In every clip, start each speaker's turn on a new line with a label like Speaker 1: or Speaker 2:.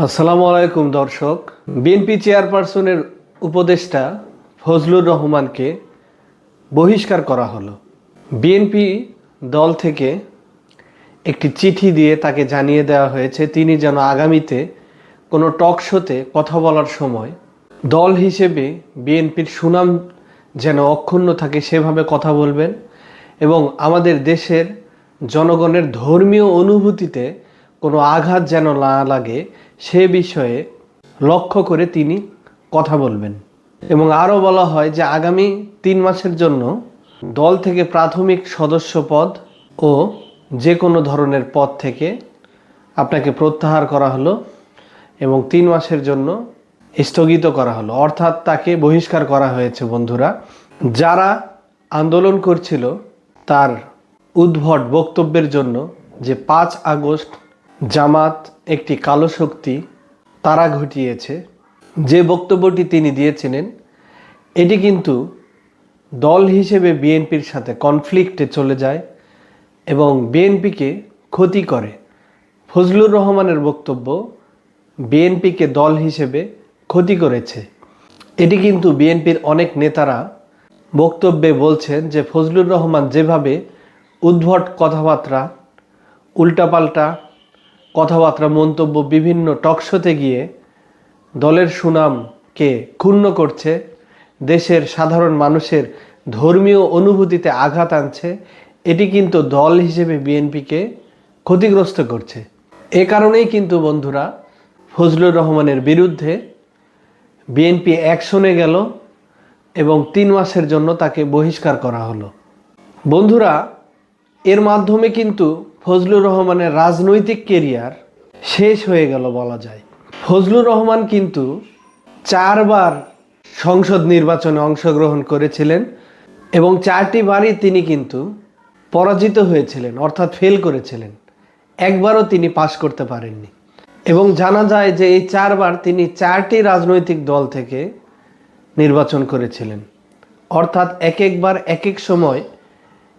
Speaker 1: আসসালামু আলাইকুম, দর্শক। বিএনপি চেয়ারপারসনের উপদেষ্টা ফজলুর রহমানকে বহিষ্কার করা হলো। বিএনপি দল থেকে একটি চিঠি দিয়ে তাকে জানিয়ে দেওয়া হয়েছে, তিনি যেন আগামীতে কোনো টক শোতে কথা বলার সময় দল হিসেবে বিএনপির সুনাম যেন অক্ষুণ্ণ থাকে, সেভাবে কথা বলবেন এবং আমাদের দেশের জনগণের ধর্মীয় অনুভূতিতে কোনো আঘাত যেন না লাগে সে বিষয়ে লক্ষ্য করে তিনি কথা বলবেন। এবং আরও বলা হয় যে আগামী তিন মাসের জন্য দল থেকে প্রাথমিক সদস্য পদ ও যে কোনো ধরনের পদ থেকে আপনাকে প্রত্যাহার করা হলো এবং তিন মাসের জন্য স্থগিত করা হলো। অর্থাৎ তাকে বহিষ্কার করা হয়েছে বন্ধুরা। যারা আন্দোলন করছিল তার উদ্ভট বক্তব্যের জন্য যে পাঁচ আগস্ট জামাত একটি কালো শক্তি, তারা ঘটিয়েছে। যে বক্তব্যটি তিনি দিয়েছিলেন, এটি কিন্তু দল হিসেবে বিএনপির সাথে কনফ্লিক্টে চলে যায় এবং বিএনপিকে ক্ষতি করে। ফজলুর রহমানের বক্তব্য বিএনপিকে দল হিসেবে ক্ষতি করেছে। এটি কিন্তু বিএনপির অনেক নেতারা বক্তব্যে বলছেন যে ফজলুর রহমান যেভাবে উদ্ভট কথাবার্তা, উল্টাপাল্টা কথাবার্তা, মন্তব্য, বিভিন্ন টকশোতে গিয়ে দলের সুনামকে ক্ষুণ্ণ করছে, দেশের সাধারণ মানুষের ধর্মীয় অনুভূতিতে আঘাত আনছে, এটি কিন্তু দল হিসেবে বিএনপিকে ক্ষতিগ্রস্ত করছে। এ কারণেই কিন্তু বন্ধুরা, ফজলুর রহমানের বিরুদ্ধে বিএনপি অ্যাকশনে গেল এবং তিন মাসের জন্য তাকে বহিষ্কার করা হলো। বন্ধুরা, এর মাধ্যমে কিন্তু ফজলুর রহমানের রাজনৈতিক কেরিয়ার শেষ হয়ে গেল বলা যায়। ফজলুর রহমান কিন্তু চারবার সংসদ নির্বাচনে অংশগ্রহণ করেছিলেন এবং চারটি বারই তিনি কিন্তু পরাজিত হয়েছিলেন, অর্থাৎ ফেল করেছিলেন। একবারও তিনি পাশ করতে পারেননি। এবং জানা যায় যে এই চারবার তিনি চারটি রাজনৈতিক দল থেকে নির্বাচন করেছিলেন। অর্থাৎ এক একবার এক এক সময়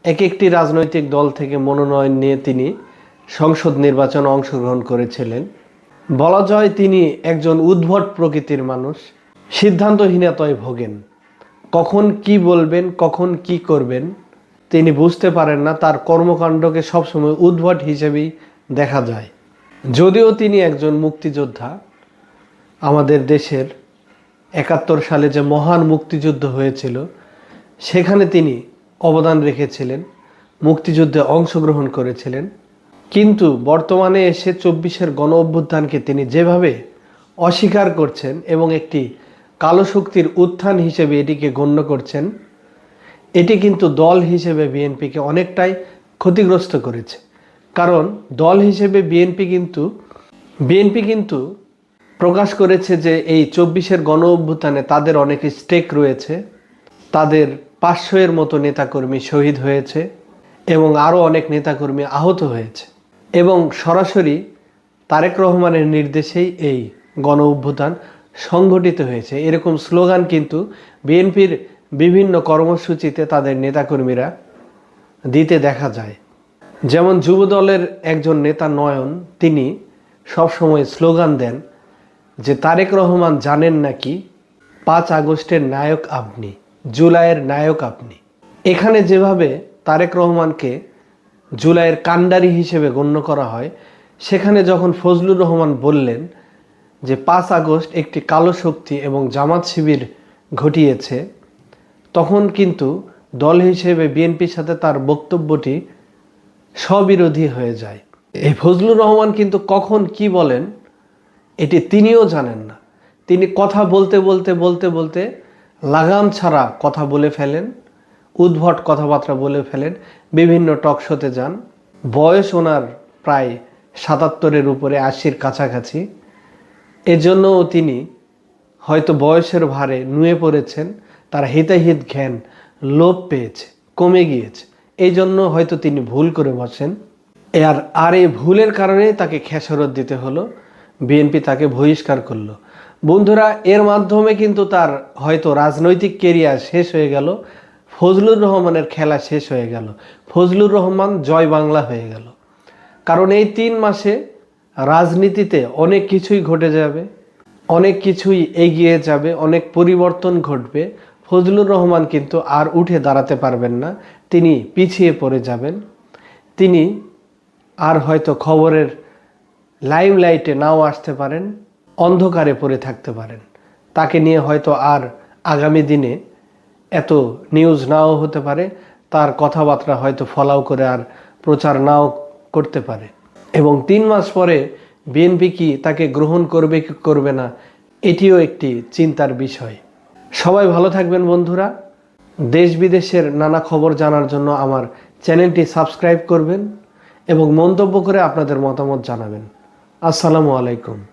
Speaker 1: এক একটি রাজনৈতিক দল থেকে মনোনয়ন নিয়ে তিনি সংসদ নির্বাচনে অংশগ্রহণ করেছিলেন। বলা যায় তিনি একজন উদ্ভট প্রকৃতির মানুষ। সিদ্ধান্তহীনতায় ভোগেন। কখন কি বলবেন, কখন কি করবেন, তিনি বুঝতে পারেন না। তার কর্মকাণ্ডকে সবসময় উদ্ভট হিসেবেই দেখা যায়। যদিও তিনি একজন মুক্তিযোদ্ধা, আমাদের দেশের একাত্তর সালে যে মহান মুক্তিযুদ্ধ হয়েছিল, সেখানে তিনি অবদান রেখেছিলেন, মুক্তিযুদ্ধে অংশগ্রহণ করেছিলেন। কিন্তু বর্তমানে এসে চব্বিশের গণ অভ্যুত্থানকে তিনি যেভাবে অস্বীকার করছেন এবং একটি কালো শক্তির উত্থান হিসেবে এটিকে গণ্য করছেন, এটি কিন্তু দল হিসেবে বিএনপিকে অনেকটাই ক্ষতিগ্রস্ত করেছে। কারণ দল হিসেবে বিএনপি কিন্তু বিএনপি কিন্তু প্রকাশ করেছে যে এই চব্বিশের গণ অভ্যুত্থানে তাদের অনেক স্টেক রয়েছে, তাদের পাঁচশো এর মতো নেতাকর্মী শহীদ হয়েছে এবং আরও অনেক নেতাকর্মী আহত হয়েছে। এবং সরাসরি তারেক রহমানের নির্দেশেই এই গণ অভ্যুত্থান সংঘটিত হয়েছে। এরকম স্লোগান কিন্তু বিএনপির বিভিন্ন কর্মসূচিতে তাদের নেতাকর্মীরা দিতে দেখা যায়। যেমন যুবদলের একজন নেতা নয়ন, তিনি সবসময় স্লোগান দেন যে, তারেক রহমান জানেন নাকি? পাঁচ আগস্টের নায়ক আপনি। জুলাইয়ের নায়ক আপনি। এখানে যেভাবে তারেক রহমানকে জুলাইয়ের কান্ডারি হিসেবে গণ্য করা হয়, সেখানে যখন ফজলুর রহমান বললেন যে পাঁচ আগস্ট একটি কালো শক্তি এবং জামাত শিবির ঘটিয়েছে, তখন কিন্তু দল হিসেবে বিএনপির সাথে তার বক্তব্যটি স্ববিরোধী হয়ে যায়। এই ফজলুর রহমান কিন্তু কখন কি বলেন, এটি তিনিও জানেন না। তিনি কথা বলতে বলতে বলতে বলতে লাগাম ছাড়া কথা বলে ফেলেন, উদ্ভট কথাবার্তা বলে ফেলেন, বিভিন্ন টক শোতে যান। বয়স ওনার প্রায় সাতাত্তরের উপরে, আশির কাছাকাছি। এজন্যও তিনি হয়তো বয়সের ভারে নুয়ে পড়েছেন, তার হিতাহিত জ্ঞান লোপ পেয়েছে, কমে গিয়েছে। এই জন্য হয়তো তিনি ভুল করে বসেন। আর আর এই ভুলের কারণে তাকে খেসারত দিতে হলো। বিএনপি তাকে বহিষ্কার করল। বন্ধুরা, এর মাধ্যমে কিন্তু তার হয়তো রাজনৈতিক কেরিয়ার শেষ হয়ে গেল, ফজলুর রহমানের খেলা শেষ হয়ে গেল, ফজলুর রহমান জয় বাংলা হয়ে গেল। কারণ এই তিন মাসে রাজনীতিতে অনেক কিছুই ঘটে যাবে, অনেক কিছুই এগিয়ে যাবে, অনেক পরিবর্তন ঘটবে। ফজলুর রহমান কিন্তু আর উঠে দাঁড়াতে পারবেন না, তিনি পিছিয়ে পড়ে যাবেন। তিনি আর হয়তো খবরের লাইমলাইটে নাও আসতে পারেন। অন্ধকারে পড়ে থাকতে পারেন। তাকে নিয়ে হয়তো আর আগামী দিনে এত নিউজ নাও হতে পারে, তার কথাবার্তা হয়তো ফলাও করে আর প্রচার নাও করতে পারে। এবং তিন মাস পরে বিএনপি কি তাকে গ্রহণ করবে কি করবে না, এটিও একটি চিন্তার বিষয়। সবাই ভালো থাকবেন বন্ধুরা। দেশ বিদেশের নানা খবর জানার জন্য আমার চ্যানেলটি সাবস্ক্রাইব করবেন এবং মন্তব্য করে আপনাদের মতামত জানাবেন। আসসালামু আলাইকুম।